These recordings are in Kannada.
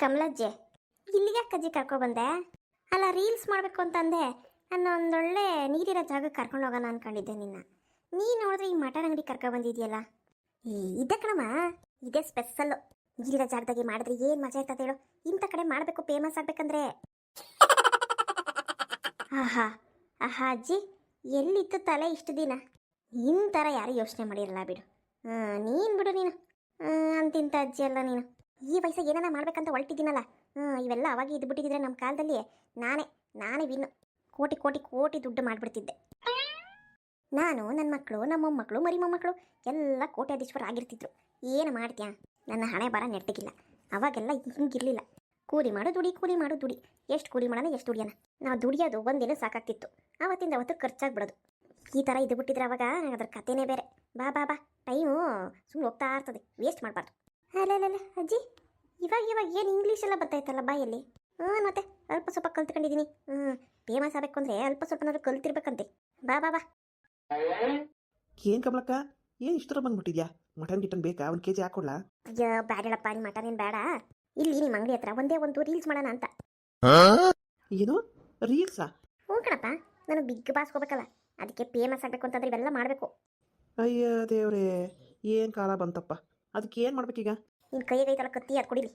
ಕಮಲಜ್ಜೆ, ಇಲ್ಲಿಗೆ ಕಜ್ಜಿ ಕರ್ಕೊಬಂದೆ ಅಲ್ಲ ರೀಲ್ಸ್ ಮಾಡಬೇಕು ಅಂತಂದೆ ನಾನು ಒಂದೊಳ್ಳೆ ನೀರಿರೋ ಜಾಗಕ್ಕೆ ಕರ್ಕೊಂಡು ಹೋಗೋಣ ಅನ್ಕೊಂಡಿದ್ದೆ ನಿನ್ನ. ನೀನು ನೋಡಿದ್ರೆ ಈ ಮಟನ್ ಅಂಗಡಿ ಕರ್ಕೊಬಂದಿದ್ಯಲ್ಲ ಏ ಇದ್ದ ಕಣಮ್ಮ. ಇದೇ ಸ್ಪೆಷಲ್ಲು ನೀರಿರೋ ಜಾಗದಾಗೆ ಮಾಡಿದ್ರೆ ಏನು ಮಜಾ ಇರ್ತದೆ ಹೇಳು. ಇಂಥ ಕಡೆ ಮಾಡಬೇಕು ಫೇಮಸ್ ಆಗಬೇಕಂದ್ರೆ. ಆಹಾ ಆಹಾ ಅಜ್ಜಿ, ಎಲ್ಲಿತ್ತು ತಲೆ ಇಷ್ಟು ದಿನ? ನಿನ್ನ ಥರ ಯಾರು ಯೋಚನೆ ಮಾಡಿರಲ್ಲ ಬಿಡು. ನೀನು ಬಿಡು ನೀನು. ಅಂತಿಂತ ಅಜ್ಜಿ ಅಲ್ಲ ನೀನು. ಈ ವಯಸ್ಸ ಏನಾರ ಮಾಡ್ಬೇಕಂತ ಹೊರಟಿದ್ದೀನಲ್ಲ ಹ್ಞೂ ಇವೆಲ್ಲ ಅವಾಗ ಇದ್ಬಿಟ್ಟಿದ್ರೆ ನಮ್ಮ ಕಾಲದಲ್ಲಿ ನಾನೇ ನಾನೇ ವಿನ್ನು ಕೋಟಿ ಕೋಟಿ ಕೋಟಿ ದುಡ್ಡು ಮಾಡಿಬಿಡ್ತಿದ್ದೆ. ನಾನು ನನ್ನ ಮಕ್ಕಳು ನಮ್ಮ ಮೊಮ್ಮಕ್ಕಳು ಮರಿ ಮೊಮ್ಮಕ್ಕಳು ಎಲ್ಲ ಕೋಟ್ಯಾಧೀಶ್ವರ ಆಗಿರ್ತಿದ್ರು. ಏನು ಮಾಡ್ತೀಯಾ? ನನ್ನ ಹಣೆ ಬರ ನೆಟ್ಟಗಿಲ್ಲ ಅವಾಗೆಲ್ಲ ಹಿಂಗಿರಲಿಲ್ಲ. ಕೂಲಿ ಮಾಡು, ದುಡಿ, ಕೂಲಿ ಮಾಡು, ದುಡಿ. ಎಷ್ಟು ಕೂಲಿ ಮಾಡೋಣ, ಎಷ್ಟು ದುಡಿಯೋಣ? ನಾವು ದುಡಿಯೋದು ಒಂದಿನ ಸಾಕಾಗ್ತಿತ್ತು. ಆವತ್ತಿಂದ ಅವತ್ತು ಖರ್ಚಾಗ್ಬಿಡೋದು. ಈ ಥರ ಇದು ಬಿಟ್ಟಿದ್ರೆ ಅವಾಗ ಅದ್ರ ಕಥೆನೇ ಬೇರೆ. ಬಾ ಬಾ ಬಾ. ಟೈಮು ಸುಮ್ಮನೆ ಹೋಗ್ತಾ ಇರ್ತದೆ. ವೇಸ್ಟ್ ಮಾಡಬಾರ್ದು. ಅಲ್ಲಲ್ಲ ಅಜ್ಜಿ ಇವಾಗ ಇವಾಗ ಏನು ಇಂಗ್ಲೀಷ್ ಎಲ್ಲ ಬರ್ತಾಯ್ತಲ್ಲ ಬಾಯಲ್ಲಿ? ಹ್ಞೂ ಮತ್ತೆ ಅಲ್ಪ ಸ್ವಲ್ಪ ಕಲ್ತ್ಕೊಂಡಿದ್ದೀನಿ ಹ್ಞೂ ಫೇಮಸ್ ಆಗಬೇಕು ಅಂದರೆ ಅಲ್ಪ ಸ್ವಲ್ಪನಾದ್ರು ಕಲ್ತಿರ್ಬೇಕಂತೆ. ಬಾ ಬಾ ಬಾ. ಏನು ಕಮಲಕ್ಕ ಏನು ಇಷ್ಟರ ಬಂದ್ಬಿಟ್ಟಿದ್ಯಾ? ಮಟನ್ ಗಿಟನ್ ಬೇಕಾ? ಒಂದು ಕೆ ಜಿ ಹಾಕೊಡ್ಲಾ? ಅಯ್ಯೋ ಬೇಡಪ್ಪ ನಿಮ್ಮ ಮಟನ್ ಏನು ಬೇಡ ಇಲ್ಲಿ ನಿಮ್ಮ ಅಂಗಡಿ ಹತ್ರ ಒಂದೇ ಒಂದು ರೀಲ್ಸ್ ಮಾಡೋಣ ಅಂತ. ಏನು? ರೀಲ್ಸಾ? ಹ್ಞೂ ಕಣಪ್ಪ ನಾನು ಬಿಗ್ ಬಾಸ್ ಹೋಗ್ಬೇಕಲ್ಲ ಅದಕ್ಕೆ ಫೇಮಸ್ ಆಗಬೇಕು ಅಂತಂದ್ರೆ ಇವೆಲ್ಲ ಮಾಡಬೇಕು. ಅಯ್ಯೋ ದೇವ್ರೇ ಏನು ಕಾಲ ಬಂತಪ್ಪ. ಅದಕ್ಕೆ ಏನು ಮಾಡ್ಬೇಕೀಗ ನಿನ್ನ ಕೈ ಐತಲ್ಲ ಕತ್ತಿ ಅದು ಕುಡಿಲಿ.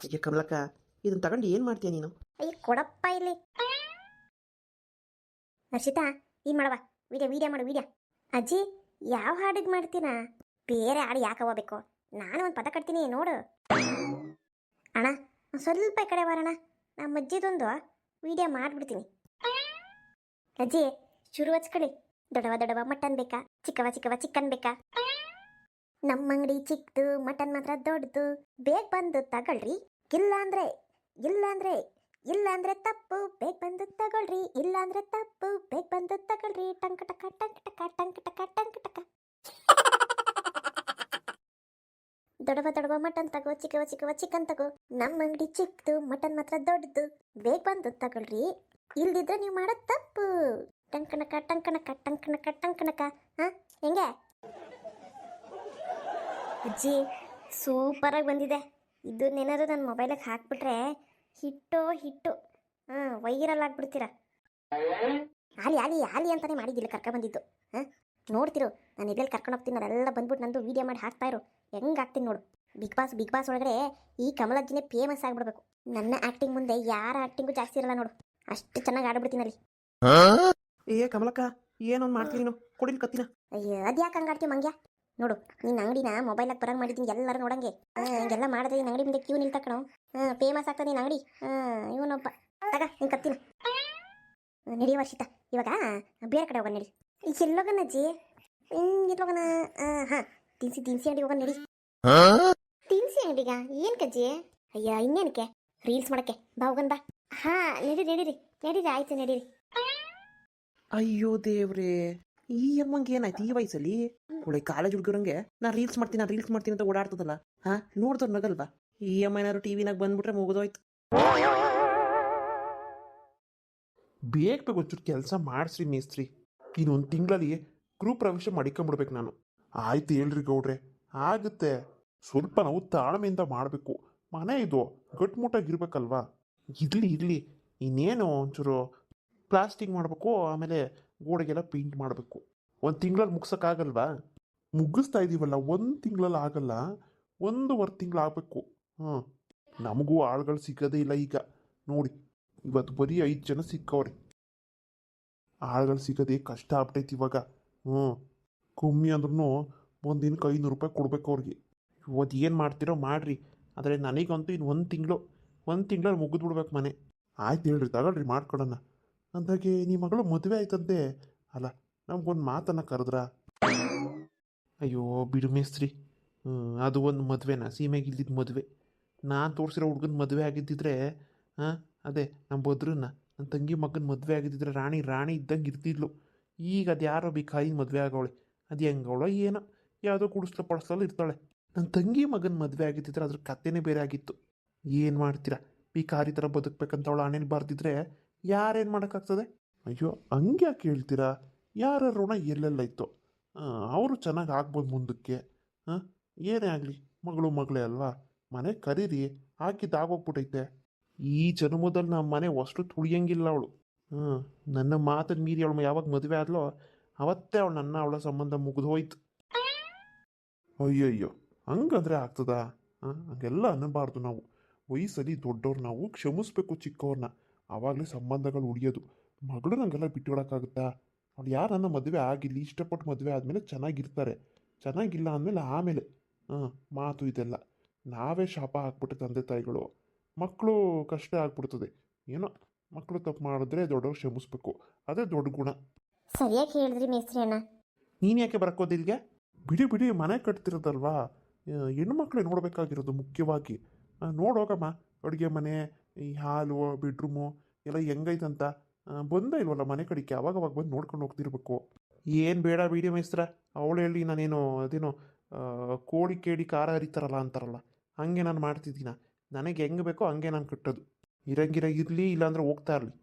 ಅಯ್ಯ ಕಮಲಕ್ಕ ಇದನ್ನ ತಗೊಂಡು ಏನು ಮಾಡ್ತೀಯ ನೀನು? ಅಯ್ಯ ಕೊಡಪ್ಪ ಇಲ್ಲಿ. ಹರ್ಷಿತಾ ಏನು ಮಾಡವ ವಿಡಿಯೋ ವಿಡಿಯೋ ಮಾಡು ವಿಡಿಯೋ. ಅಜ್ಜಿ ಯಾವ ಹಾಡಿಗೆ ಮಾಡ್ತೀನ? ಬೇರೆ ಹಾಡು ಯಾಕೆ ಹೋಗ್ಬೇಕು ನಾನು ಒಂದು ಪದ ಕಟ್ತೀನಿ ನೋಡು. ಅಣ್ಣ ಸ್ವಲ್ಪ ಈ ಕಡೆ ಬರೋಣ ನಮ್ಮ ಅಜ್ಜಿದೊಂದು ವಿಡಿಯೋ ಮಾಡಿಬಿಡ್ತೀನಿ. ಅಜ್ಜಿ ಶುರು ಹಚ್ಕೊಳ್ಳಿ ದೊಡವ ದೊಡವ ಮಟನ್ ಬೇಕಾ? ಚಿಕ್ಕವ ಚಿಕ್ಕವ ಚಿಕನ್ ಬೇಕಾ? ನಮ್ಮ ಅಂಗಡಿ ಚಿಕ್ಕದು ಮಟನ್ ಮಾತ್ರ ದೊಡ್ಡದು ಬೇಗ ಬಂದು ತಗೊಳ್ರಿ. ಇಲ್ಲ ಇಲ್ಲಾಂದ್ರೆ ಇಲ್ಲ ಅಂದ್ರೆ ಇಲ್ಲ ಅಂದ್ರೆ ತಪ್ಪು, ಬೇಗ ಬಂದು ತಗೊಳ್ರಿ. ಇಲ್ಲಾಂದ್ರೆ ತಪ್ಪು, ಬೇಗ ಬಂದು ತಗೊಳ್ರಿ. ಟಕ, ಟಂಕ ಟಕ ಟಂಕ ಟಕ ಟಂಕ, ಟಕ ದೊಡವ ದೊಡವ, ಮಟನ್ ತಗೋ, ಚಿಕ್ಕವ ಚಿಕ್ಕವ, ಚಿಕನ್ ತಗೋ. ನಮ್ಮ ಅಂಗಡಿ ಚಿಕ್ಕದು ಮಟನ್ ಮಾತ್ರ ದೊಡ್ಡದು ಬೇಗ ಬಂದು ತಗೊಳ್ರಿ. ಇಲ್ದಿದ್ರೆ ನೀವು ಮಾಡೋದು ತಪ್ಪು. ಟಂಕಣಕ ಟಂಕಣಕ ಟಂಕಣಕ ಟಂಕಣಕ ಹಾ, ಹೆಂಗೆ? ಅಜ್ಜಿ ಸೂಪರಾಗಿ ಬಂದಿದೆ. ಇದನ್ನೇನಾದ್ರು ನನ್ನ ಮೊಬೈಲಿಗೆ ಹಾಕ್ಬಿಟ್ರೆ ಹಿಟ್ಟು ಹಿಟ್ಟು. ಹಾಂ ವೈರಲ್ ಆಗ್ಬಿಡ್ತೀರ. ಆಲಿ ಆಲಿ ಆಲಿ ಅಂತಾನೆ ಮಾಡಿದ್ದಿಲ್ಲ ಕರ್ಕ ಬಂದಿದ್ದು. ಹಾಂ ನೋಡ್ತಿರು ನಾನು ಎಲ್ಲೆಲ್ಲಿ ಕರ್ಕೊಂಡು ಹೋಗ್ತೀನಿ ಅದೆಲ್ಲ ಬಂದ್ಬಿಟ್ಟು ನಂದು ವೀಡಿಯೋ ಮಾಡಿ ಹಾಕ್ತಾ ಇರು. ಹೆಂಗೆ ಹಾಕ್ತೀನಿ ನೋಡು. ಬಿಗ್ ಬಾಸ್ ಬಿಗ್ ಬಾಸ್ ಒಳಗಡೆ ಈ ಕಮಲಜ್ಜಿನೇ ಫೇಮಸ್ ಆಗಿಬಿಡ್ಬೇಕು. ನನ್ನ ಆ್ಯಕ್ಟಿಂಗ್ ಮುಂದೆ ಯಾರ ಆ್ಯಕ್ಟಿಂಗು ಜಾಸ್ತಿ ಇರಲ್ಲ ನೋಡು. ಅಷ್ಟು ಚೆನ್ನಾಗಿ ಆಡ್ಬಿಡ್ತೀನಿ ಅಲ್ಲಿ. ಏ ಕಮಲಕ್ಕ ಏನೊಂದು ಮಾಡ್ತೀನಿ ನೀನು. ಕೊಡಿಲ್ ಕತ್ತಿನ. ಅಯ್ಯೋ ಅದ್ಯಾಕೆ ಹಂಗಾಡ್ತೀವಿ ಮಂಗ್ಯ? ನೋಡು ನಿನ್ನ ಅಂಗಡಿನ ಮೊಬೈಲಾಗ ಬರಂಗ್ ಮಾಡಿದೀನಿ ಎಲ್ಲರೂ ನೋಡಂಗೆ. ಹಿಂಗೆಲ್ಲ ಮಾಡಿದ್ರೆ ನಿನ್ನ ಅಂಗಡಿ ಮುಂದೆ ಕ್ಯೂ ನಿಲ್ತ ಕಣೋ ಹಾಂ ಫೇಮಸ್ ಆಗ್ತದೆ ನಿನ್ನ ಅಂಗಡಿ. ಹಾಂ ಇವನೊಬ್ಬ. ತಗ ನಿನ್ ಕತ್ತಿನ. ನಡಿ ವರ್ಷಿತ ಇವಾಗ ಬೇರೆ ಕಡೆ ಹೋಗ ನಡಿ. ಎಲ್ಲೋಗನ ಅಜ್ಜಿ. ಹಿಂಗೆ ಎಲ್ಲೋಗನ ಹಾಂ ತಿನ್ಸಿ ತಿನ್ಸಿ ಅಂಗಡಿ ಹೋಗೋಣ ನಡಿ. ತಿನ್ಸಿ ಅಂಗಡಿಗ? ಏನು ಕಜ್ಜಿ ಅಯ್ಯ ಇನ್ನೇನಕ್ಕೆ? ರೀಲ್ಸ್ ಮಾಡಕ್ಕೆ. ಬಾ ಹೋಗೋಣ ಬಾ. ಹಾಂ ನಡೀರಿ ನಡೀರಿ. ನಡೀರಿ ಆಯ್ತು ನಡೀರಿ. ಅಯ್ಯೋ ದೇವ್ರೇ. ಈ ಅಮ್ಮಂಗೆ ಏನಾಯ್ತು ಈ ವಯಸ್ಸಲ್ಲಿ? ಒಳ್ಳೆ ಕಾಲೇಜ್ ಹುಡುಗರಂಗೆ? ನಾ ರೀಲ್ಸ್ ಮಾಡ್ತೀನಿ ನಾನು ರೀಲ್ಸ್ ಮಾಡ್ತೀನಿ ಅಂತ ಓಡಾಡ್ತದಲ್ಲ? ಹಾ ನೋಡ್ದವ್ರು ನಗಲ್ವಾ? ಈ ಅಮ್ಮ ಏನಾದ್ರು ಟಿವಿನಾಗ ಬಂದ್ಬಿಟ್ರೆ ಮುಗಿದೋಯ್ತು. ಬೇಗ ಬೇಗ ಒಂಚೂರು ಕೆಲಸ ಮಾಡಿಸ್ರಿ ಮೇಸ್ತ್ರಿ. ಇನ್ನೊಂದು ತಿಂಗಳಲ್ಲಿ ಗ್ರೂಪ್ ಪ್ರವೇಶ ಮಾಡಿಕೊಂಡ್ಬಿಡ್ಬೇಕು ನಾನು. ಆಯ್ತು ಹೇಳ್ರಿ ಗೌಡ್ರೆ ಆಗುತ್ತೆ. ಸ್ವಲ್ಪ ನಾವು ತಾಳ್ಮೆಯಿಂದ ಮಾಡಬೇಕು. ಮನೆ ಇದು ಗಟ್ಮುಟ್ಟಾಗಿರ್ಬೇಕಲ್ವಾ? ಇರಲಿ ಇರಲಿ. ಇನ್ನೇನು ಒಂಚೂರು ಪ್ಲಾಸ್ಟಿಕ್ ಮಾಡಬೇಕು ಆಮೇಲೆ ಗೋಡೆಗೆಲ್ಲ ಪೇಂಟ್ ಮಾಡಬೇಕು. ಒಂದು ತಿಂಗಳಲ್ಲಿ ಮುಗ್ಸೋಕ್ಕಾಗಲ್ವಾ? ಮುಗಿಸ್ತಾ ಇದ್ದೀವಲ್ಲ ಒಂದು ತಿಂಗಳಲ್ಲಿ ಆಗಲ್ಲ, ಒಂದೂವರೆ ತಿಂಗಳು ಆಗಬೇಕು. ಹಾಂ, ನಮಗೂ ಆಳುಗಳು ಸಿಗೋದೇ ಇಲ್ಲ ಈಗ. ನೋಡಿ, ಇವತ್ತು ಬರೀ ಐದು ಜನ ಸಿಕ್ಕವ್ರೆ ಆಳುಗಳು ಸಿಗೋದೇ ಕಷ್ಟ ಆಗ್ಬಿಟ್ಟೈತಿ ಇವಾಗ. ಹ್ಞೂ ಕಮ್ಮಿ ಅಂದ್ರೂ ಒಂದು ದಿನಕ್ಕೆ ಐನೂರು ರೂಪಾಯಿ ಕೊಡಬೇಕು ಅವ್ರಿಗೆ. ಇವತ್ತು ಏನು ಮಾಡ್ತೀರೋ ಮಾಡಿರಿ. ಆದರೆ ನನಗಂತೂ ಇನ್ನು ಒಂದು ತಿಂಗಳು, ಒಂದು ತಿಂಗಳಲ್ಲಿ ಮುಗಿದ್ಬಿಡ್ಬೇಕು ಮನೆ. ಆಯ್ತು ಹೇಳ್ರಿ, ತಗೊಳ್ರಿ, ಮಾಡ್ಕೊಡೋಣ. ಅಂದಾಗೆ ನಿಮ್ಮ ಮಗಳು ಮದುವೆ ಆಯ್ತಂತೆ. ಅಲ್ಲ, ನಮ್ಗೊಂದು ಮಾತನ್ನು ಕರೆದ್ರಾ. ಅಯ್ಯೋ, ಬಿಡು ಮೇಸ್ತ್ರಿ. ಅದು ಒಂದು ಮದುವೆನ? ಸೀಮೆಗೆ ಇಲ್ದಿದ್ದ ಮದುವೆ. ನಾನು ತೋರಿಸಿರೋ ಹುಡುಗನ ಮದುವೆ ಆಗಿದ್ದಿದ್ರೆ ಹಾಂ ಅದೇ ನಮ್ಮ ಬದ್ರನ್ನ ನನ್ನ ತಂಗಿ ಮಗನ ಮದುವೆ ಆಗಿದ್ದಿದ್ರೆ ರಾಣಿ ರಾಣಿ ಇದ್ದಂಗೆ ಇರ್ತಿದ್ಲು. ಈಗ ಅದು ಯಾರೋ ಬೇಕಾಯಿ ಮದುವೆ ಆಗವಳೆ ಅದು ಹೆಂಗವಳೋ ಏನೋ, ಯಾವುದೋ ಕುಡಿಸ್ಲ ಪಡಿಸ್ಲಲ್ಲಿ ಇರ್ತಾಳೆ. ನನ್ನ ತಂಗಿ ಮಗನ ಮದುವೆ ಆಗಿದ್ದಿದ್ರೆ ಅದ್ರ ಕಥೆನೇ ಬೇರೆ ಆಗಿತ್ತು. ಏನು ಮಾಡ್ತೀರಾ? ಭಿಕಾರಿ ಥರ ಬದುಕಬೇಕಂತ ಅವಳು ಹಣೆಲಿ ಬರ್ದಿದ್ರೆ ಯಾರೇನು ಮಾಡೋಕ್ಕಾಗ್ತದೆ? ಅಯ್ಯೋ ಹಂಗೆ ಯಾಕೆ ಹೇಳ್ತೀರಾ? ಯಾರ ಋಣ ಎಲ್ಲೆಲ್ಲ ಇತ್ತು? ಅವರು ಚೆನ್ನಾಗಿ ಆಗ್ಬೋದು ಮುಂದಕ್ಕೆ. ಹಾಂ ಏನೇ ಆಗಲಿ, ಮಗಳು ಮಗಳೇ ಅಲ್ವಾ? ಮನೆ ಕರೀರಿ ಹಾಕಿದ್ದಾಗೋಗ್ಬಿಟ್ಟೈತೆ ಈ ಜನ್ಮದಲ್ಲಿ ನಮ್ಮ ಮನೆ ಅಷ್ಟು ತುಳಿಯಂಗಿಲ್ಲ ಅವಳು. ಹಾಂ ನನ್ನ ಮಾತನ್ನು ಮೀರಿ ಅವಳು ಯಾವಾಗ ಮದುವೆ ಆದ್ಲೋ, ಅವತ್ತೇ ಅವಳು ನನ್ನ ಅವಳ ಸಂಬಂಧ ಮುಗಿದು ಹೋಯ್ತು ಅಯ್ಯಯ್ಯೋ, ಹಂಗಂದ್ರೆ ಆಗ್ತದಾ? ಹಾಂ ಹಂಗೆಲ್ಲ ಅನ್ನಬಾರ್ದು ನಾವು. ವಯಸ್ಸಲ್ಲಿ ದೊಡ್ಡವ್ರು ನಾವು, ಕ್ಷಮಿಸ್ಬೇಕು ಚಿಕ್ಕವ್ರನ್ನ. ಆವಾಗಲೇ ಸಂಬಂಧಗಳು ಉಳಿಯೋದು. ಮಗಳು ನಂಗೆಲ್ಲ ಬಿಟ್ಟುಕೊಡೋಕ್ಕಾಗುತ್ತಾ ಅವ್ಳು ಯಾರನ್ನ ಮದುವೆ ಆಗಿರಲಿ ಇಷ್ಟಪಟ್ಟು ಮದುವೆ ಆದಮೇಲೆ ಚೆನ್ನಾಗಿರ್ತಾರೆ. ಚೆನ್ನಾಗಿಲ್ಲ ಅಂದಮೇಲೆ ಆಮೇಲೆ ಹಾಂ ಮಾತು ಇದೆಲ್ಲ. ನಾವೇ ಶಾಪ ಹಾಕ್ಬಿಟ್ಟು ತಂದೆ ತಾಯಿಗಳು. ಮಕ್ಕಳು ಕಷ್ಟ ಆಗ್ಬಿಡ್ತದೆ. ಏನೋ ಮಕ್ಕಳು ತಪ್ಪು ಮಾಡಿದ್ರೆ ದೊಡ್ಡವ್ರು ಕ್ಷಮಿಸ್ಬೇಕು. ಅದೇ ದೊಡ್ಡ ಗುಣ. ಸರಿಯಾಗಿ ಹೇಳಿದ್ರಿ ಮೇಸ್ತ್ರಿ ಅಣ್ಣ. ನೀನು ಯಾಕೆ ಬರಕ್ಕೋದಿಲ್ಗೆ ಬಿಡಿ ಬಿಡಿ ಮನೆ ಕಟ್ತಿರೋದಲ್ವಾ? ಹೆಣ್ಮಕ್ಳೇ ನೋಡಬೇಕಾಗಿರೋದು ಮುಖ್ಯವಾಗಿ. ನೋಡೋಗಮ್ಮ ಅಡುಗೆ ಮನೆ ಈ ಹಾಲು ಬೆಡ್ರೂಮು ಎಲ್ಲ ಹೆಂಗೈತಂತ ಬಂದ ಇಲ್ವಲ್ಲ ಮನೆ ಕಡೆಗೆ ಅವಾಗ ಅವಾಗ ಬಂದು ನೋಡ್ಕೊಂಡು ಹೋಗ್ತಿರ್ಬೇಕು. ಏನು ಬೇಡ ಬಿಡಿ ಮೈಸ್ತ್ರ, ಅವಳು ಹೇಳಿ ನಾನೇನು ಅದೇನೋ ಕೋಳಿ ಕೇಳಿ ಖಾರ ಹರಿತಾರಲ್ಲ ಅಂತಾರಲ್ಲ, ಹಂಗೆ ನಾನು ಮಾಡ್ತಿದ್ದೀನ? ನನಗೆ ಹೆಂಗೆ ಬೇಕೋ ಹಂಗೆ ನಾನು ಕಟ್ಟೋದು. ಇರಂಗಿರ ಇರಲಿ ಇಲ್ಲಾಂದ್ರೆ ಹೋಗ್ತಾ ಇರಲಿ.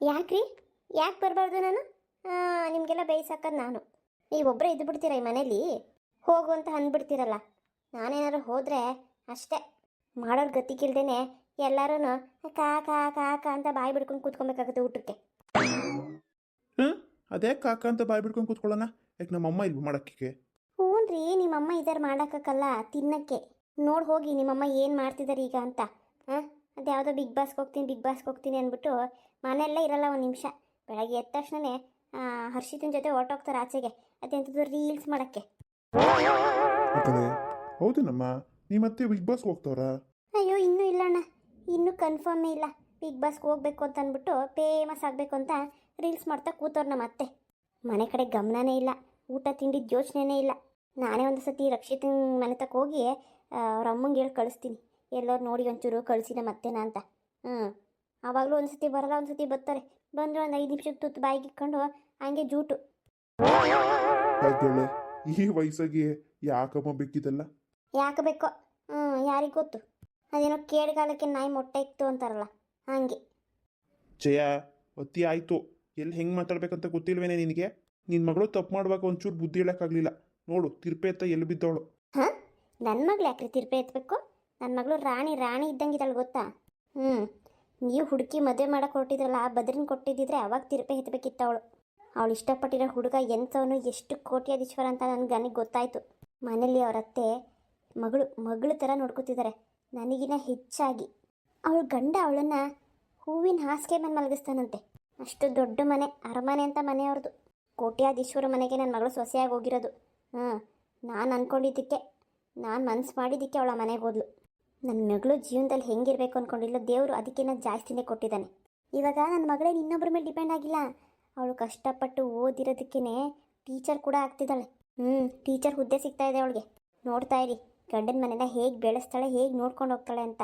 ಯಾಕ್ರಿ? ಯಾಕೆ ಬರಬಾರ್ದು ನಾನು? ನಿಮಗೆಲ್ಲ ಬೇಯಿಸಾಕದು ನಾನು. ನೀವೊಬ್ಬರೇ ಇದ್ದು ಬಿಡ್ತೀರಾ ಈ ಮನೇಲಿ? ಹೋಗು ಅಂತ ಅಂದ್ಬಿಡ್ತೀರಲ್ಲ. ನಾನೇನಾದ್ರು ಹೋದರೆ ಅಷ್ಟೇ. ಮಾಡೋರು ಗತಿಗಿಲ್ದೇನೆ ಎಲ್ಲರೂ ಕಾ ಕಾ ಕಾ ಕಾ ಅಂತ ಬಾಯಿ ಬಿಡ್ಕೊಂಡು ಕೂತ್ಕೊಬೇಕಾಗುತ್ತೆ ಊಟಕ್ಕೆ. ಹ್ಞೂ ಅದೇ ಕಾಕ ಅಂತ ಬಾಯಿ ಬಿಡ್ಕೊಂಡು ಕೂತ್ಕೊಳ್ಳೋಣ? ಯಾಕೆ ನಮ್ಮಮ್ಮ ಇಲ್ಲಿ ಮಾಡೋಕ್ಕೆ ರೀ ನಿಮ್ಮಮ್ಮ ಇದಾರೆ ಮಾಡೋಕ್ಕಲ್ಲ ತಿನ್ನಕ್ಕೆ. ನೋಡಿ ಹೋಗಿ ನಿಮ್ಮಮ್ಮ ಏನು ಮಾಡ್ತಿದ್ದಾರೆ ಈಗ ಅಂತ. ಹಾಂ? ಅದ್ಯಾವುದೋ ಬಿಗ್ ಬಾಸ್ಗೆ ಹೋಗ್ತೀನಿ ಬಿಗ್ ಬಾಸ್ಗೆ ಹೋಗ್ತೀನಿ ಅಂದ್ಬಿಟ್ಟು ಮನೆಯಲ್ಲೇ ಇರಲ್ಲ ಒಂದು ನಿಮಿಷ. ಬೆಳಗ್ಗೆ ಎದ್ದ ತಕ್ಷಣನೇ ಹರ್ಷಿತನ ಜೊತೆ ಹೊರ್ಟೋಗ್ತಾರೆ ಆಚೆಗೆ. ಅದೆಂಥದ್ದು ರೀಲ್ಸ್ ಮಾಡೋಕ್ಕೆ. ಹೌದು ಹೌದೇನಮ್ಮ? ನೀ ಮತ್ತೆ ಬಿಗ್ ಬಾಸ್ಗೆ ಹೋಗ್ತಾವ್ರಾ ಅಯ್ಯೋ ಇನ್ನೂ ಇಲ್ಲ ಅಣ್ಣ ಇನ್ನೂ ಕನ್ಫರ್ಮೇ ಇಲ್ಲ. ಬಿಗ್ ಬಾಸ್ಗೆ ಹೋಗ್ಬೇಕು ಅಂತ ಅಂದ್ಬಿಟ್ಟು ಫೇಮಸ್ ಆಗಬೇಕು ಅಂತ ರೀಲ್ಸ್ ಮಾಡ್ತಾ ಕೂತವ್ರು ನಮ್ಮ ಅತ್ತೆ ಮನೆ ಕಡೆ ಗಮನನೇ ಇಲ್ಲ. ಊಟ ತಿಂಡಿದ ಯೋಚನೆನೇ ಇಲ್ಲ. ನಾನೇ ಒಂದು ಸತಿ ರಕ್ಷಿತ್ ಮನೆ ತಕ್ಕ ಹೋಗಿ ಅವ್ರ ಅಮ್ಮಂಗೆ ಹೇಳಿ ಕಳಿಸ್ತೀನಿ. ಎಲ್ಲರೂ ನೋಡಿ ಒಂಚೂರು ಕಳಿಸಿ ನಮ್ಮ ಅತ್ತೆನ ಅಂತ. ಹ್ಞೂ ಆವಾಗಲೂ ಒಂದು ಸತಿ ಬರಲ್ಲ ಒಂದು ಸತಿ ಬರ್ತಾರೆ. ಬಂದರು ಒಂದು ಐದು ನಿಮಿಷಕ್ಕೆ ತುತ್ತು ಬಾಯಿಗೆ ಇಟ್ಕೊಂಡು ಹಂಗೆ ಜೂಟು. ಈ ವಯಸ್ಸಾಗಿ ಯಾಕಮ್ಮ ಬೇಕಿದಲ್ಲ? ಯಾಕೆ ಬೇಕೋ? ಹ್ಞೂ ಯಾರಿಗೆ ಗೊತ್ತು? ಅದೇನೋ ಕೇಡ್ಗಾಲಕ್ಕೆ ನಾಯಿ ಮೊಟ್ಟೆ ಇತ್ತು ಅಂತಾರಲ್ಲ ಹಾಗೆ. ಜಯ ಒತ್ತಿ ಆಯಿತು. ಎಲ್ಲಿ ಹೆಂಗೆ ಮಾತಾಡ್ಬೇಕಂತ ಗೊತ್ತಿಲ್ವೇನೆ ನಿನಗೆ? ನಿನ್ನ ಮಗಳು ತಪ್ಪು ಮಾಡುವಾಗ ಒಂಚೂರು ಬುದ್ಧಿ ಹೇಳೋಕ್ಕಾಗಲಿಲ್ಲ. ನೋಡು ತಿರ್ಪೆ ಎತ್ತ ಎಲ್ಲಿ ಬಿದ್ದವಳು? ಹಾಂ? ನನ್ನ ಮಗಳು ಯಾಕ್ರಿ ತಿರ್ಪೆ ಎತ್ತಬೇಕು ನನ್ನ ಮಗಳು ರಾಣಿ ರಾಣಿ ಇದ್ದಂಗಿದ್ದಾಳೆ ಗೊತ್ತಾ? ಹ್ಞೂ ನೀವು ಹುಡುಕಿ ಮದುವೆ ಮಾಡಕ್ಕೆ ಹೊರಟಿದ್ರಲ್ಲ ಆ ಬದ್ರಿನ್ ಕೊಟ್ಟಿದ್ದಿದ್ರೆ ಅವಾಗ ತಿರುಪೆ ಎತ್ತಬೇಕಿತ್ತು ಅವಳು ಅವಳು ಇಷ್ಟಪಟ್ಟಿರೋ ಹುಡುಗ ಎಂಥವನು ಎಷ್ಟು ಕೋಟ್ಯಾಧೀಶ್ವರ ಅಂತ ನನಗೆ ನನಗೆ ಗೊತ್ತಾಯಿತು ಮನೇಲಿ ಅವ್ರತ್ತೆ ಮಗಳು ಮಗಳ ಥರ ನೋಡ್ಕೊತಿದ್ದಾರೆ ನನಗಿನ ಹೆಚ್ಚಾಗಿ. ಅವಳ ಗಂಡ ಅವಳನ್ನು ಹೂವಿನ ಹಾಸಿಗೆ ಮೇಲೆ ಮಲಗಿಸ್ತಾನಂತೆ. ಅಷ್ಟು ದೊಡ್ಡ ಮನೆ, ಅರಮನೆ ಅಂತ ಮನೆಯವ್ರದ್ದು ಕೋಟ್ಯಾಧೀಶ್ವರ ಮನೆಗೆ ನನ್ನ ಮಗಳು ಸೊಸೆಯಾಗಿ ಹೋಗಿರೋದು. ಹಾಂ, ನಾನು ಅಂದ್ಕೊಂಡಿದ್ದಕ್ಕೆ ನಾನು ಮನ್ಸು ಮಾಡಿದ್ದಕ್ಕೆ ಅವಳ ಮನೆಗೆ ಹೋದ್ಲು. ನನ್ನ ಮಗಳು ಜೀವನದಲ್ಲಿ ಹೆಂಗಿರಬೇಕು ಅಂದ್ಕೊಂಡಿಲ್ಲ ದೇವರು ಅದಕ್ಕಿಂತ ಜಾಸ್ತಿನೇ ಕೊಟ್ಟಿದ್ದಾನೆ. ಇವಾಗ ನನ್ನ ಮಗಳೇ ಇನ್ನೊಬ್ಬರ ಮೇಲೆ ಡಿಪೆಂಡ್ ಆಗಿಲ್ಲ. ಅವಳು ಕಷ್ಟಪಟ್ಟು ಓದಿರೋದಕ್ಕೇ ಟೀಚರ್ ಕೂಡ ಆಗ್ತಿದ್ದಾಳೆ. ಹ್ಞೂ ಟೀಚರ್ ಹುದ್ದೆ ಸಿಗ್ತಾ ಇದೆ ಅವಳಿಗೆ. ನೋಡ್ತಾ ಇರಿ. ಗಂಡನ ಮನೆನ ಹೇಗೆ ಬೆಳೆಸ್ತಾಳೆ ಹೇಗೆ ನೋಡ್ಕೊಂಡು ಹೋಗ್ತಾಳೆ ಅಂತ.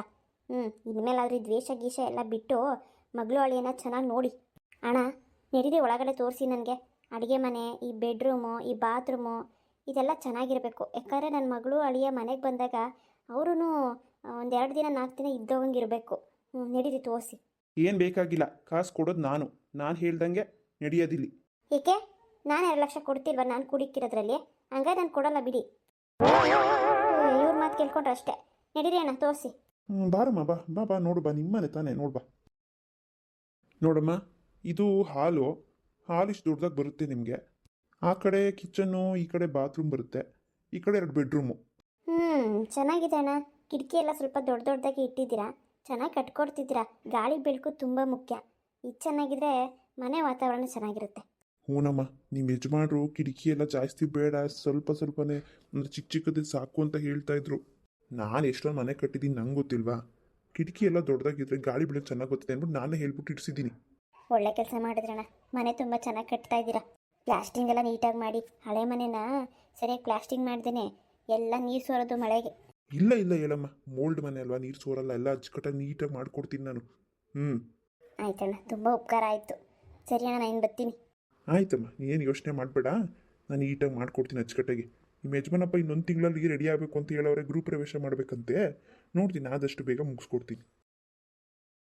ಹ್ಞೂ ಇನ್ಮೇಲೆ ಆದರೆ ದ್ವೇಷ ಗೀಷ ಎಲ್ಲ ಬಿಟ್ಟು ಮಗಳು ಅಳಿಯನ್ನ ಚೆನ್ನಾಗಿ ನೋಡಿ. ಅಣ್ಣ ನಡೀರಿ ಒಳಗಡೆ ತೋರಿಸಿ ನನಗೆ. ಅಡುಗೆ ಮನೆ ಈ ಬೆಡ್ರೂಮು ಈ ಬಾತ್ರೂಮು ಇದೆಲ್ಲ ಚೆನ್ನಾಗಿರಬೇಕು. ಯಾಕಂದರೆ ನನ್ನ ಮಗಳು ಅಳಿಯ ಮನೆಗೆ ಬಂದಾಗ ಅವರೂ ಒಂದೆರಡು ದಿನ ನಾಲ್ಕು ದಿನ ಇದ್ದೋಗಂಗಿರಬೇಕು ಹ್ಞೂ ನಡೀರಿ ತೋರಿಸಿ. ಏನು ಬೇಕಾಗಿಲ್ಲ. ಕಾಸು ಕೊಡೋದು ನಾನು. ನಾನು ಹೇಳ್ದಂಗೆ ನಡೆಯೋದಿಲ್ಲಿ. ಏಕೆ? ನಾನು ಎರಡು ಲಕ್ಷ ಕೊಡ್ತಿಲ್ವ? ನಾನು ಕುಡಿಕ್ಕಿರೋದ್ರಲ್ಲಿ. ಹಂಗಾಗಿ ನಾನು ಕೊಡಲ್ಲ ಬಿಡಿ. ಮಾತು ಕೇಳ್ಕೊಂಡ್ರೆ ಅಷ್ಟೇ ನಡೀರಿ ಅಣ್ಣ ತೋರಿಸಿ. ಹ್ಮ್, ಬಾರಮ್ಮ ಬಾ ಬಾ ಬಾ ನೋಡು ಬಾ ನಿಮ್ಮನೆ ತಾನೇ ನೋಡು ಬಾ. ನೋಡಮ್ಮ ಇದು ಹಾಲು. ಹಾಲು ಇಷ್ಟು ದೊಡ್ಡದಾಗಿ ಬರುತ್ತೆ ನಿಮಗೆ. ಆ ಕಡೆ ಕಿಚನ್ನು ಈ ಕಡೆ ಬಾತ್ರೂಮ್ ಬರುತ್ತೆ. ಈ ಕಡೆ ಎರಡು ಬೆಡ್ರೂಮು. ಹ್ಞೂ ಚೆನ್ನಾಗಿದೆ ಅಣ್ಣ. ಕಿಟಕಿ ಎಲ್ಲ ಸ್ವಲ್ಪ ದೊಡ್ಡ ದೊಡ್ಡದಾಗಿ ಇಟ್ಟಿದ್ದೀರಾ? ಚೆನ್ನಾಗಿ ಕಟ್ಕೊಡ್ತಿದ್ದೀರಾ? ಗಾಳಿ ಬೆಳಕು ತುಂಬ ಮುಖ್ಯ. ಇದು ಚೆನ್ನಾಗಿದ್ರೆ ಮನೆ ವಾತಾವರಣ ಚೆನ್ನಾಗಿರುತ್ತೆ. ಹೂನಮ್ಮ ನೀವು ಯಜಮಾನರು ಕಿಟಕಿ ಎಲ್ಲ ಜಾಸ್ತಿ ಬೇಡ ಸ್ವಲ್ಪ ಸ್ವಲ್ಪನೇ ಅಂದರೆ ಚಿಕ್ಕ ಚಿಕ್ಕದೇ ಸಾಕು ಅಂತ ಹೇಳ್ತಾ ಇದ್ರು. ನಾನು ಎಷ್ಟೊಂದು ಮನೆ ಕಟ್ಟಿದ್ದೀನಿ ನಂಗೆ ಗೊತ್ತಿಲ್ವಾ? ಕಿಟಕಿ ಎಲ್ಲ ದೊಡ್ಡದಾಗಿದ್ರೆ ಗಾಳಿ ಬೀಳೋದು ಚೆನ್ನಾಗಿ ಗೊತ್ತಿದೆ ಅಂದ್ಬಿಟ್ಟು ನಾನೇ ಹೇಳ್ಬಿಟ್ಟು ಇಡ್ಸಿದ್ದೀನಿ. ಒಳ್ಳೆ ಕೆಲಸ ಮಾಡಿದ್ರಣ್ಣ. ಮನೆ ತುಂಬ ಚೆನ್ನಾಗಿ ಕಟ್ತಾ ಇದ್ದೀರಾ. ಪ್ಲಾಸ್ಟಿಂಗ್ ಎಲ್ಲ ನೀಟಾಗಿ ಮಾಡಿ ಹಳೆ ಮನೆನ ಸರಿಯಾಗಿ ಪ್ಲಾಸ್ಟಿಂಗ್ ಮಾಡ್ದೇನೆ ಎಲ್ಲ ನೀರು ಸೋರೋದು ಮಳೆಗೆ. ಇಲ್ಲ ಇಲ್ಲ ಹೇಳಮ್ಮ. ಮೋಲ್ಡ್ ಮನೆ ಅಲ್ವಾ ನೀರು ಸೋರಲ್ಲ ಎಲ್ಲ ಅಚ್ಚುಕಟ್ಟಾಗಿ ನೀಟಾಗಿ ಮಾಡ್ಕೊಡ್ತೀನಿ ನಾನು. ಹ್ಞೂ ಆಯ್ತಣ್ಣ ತುಂಬ ಉಪಕಾರ ಆಯಿತು. ಸರಿ ಅಣ್ಣ ನಾನು ಬರ್ತೀನಿ. ಆಯ್ತಮ್ಮ ಏನು ಯೋಚನೆ ಮಾಡಬೇಡ. ನಾನು ಈಟಾಗಿ ಮಾಡ್ಕೊಡ್ತೀನಿ ಅಚ್ಚುಕಟ್ಟಾಗಿ. ನಿಮ್ಮ ಯಜಮಾನಪ್ಪ ಇನ್ನೊಂದು ತಿಂಗಳಲ್ಲಿ ರೆಡಿ ಆಗಬೇಕು ಅಂತ ಹೇಳೋರೆ ಗೃಹ ಪ್ರವೇಶ ಮಾಡಬೇಕಂತೆ. ನೋಡ್ತೀನಿ, ಆದಷ್ಟು ಬೇಗ ಮುಗಿಸ್ಕೊಡ್ತೀನಿ.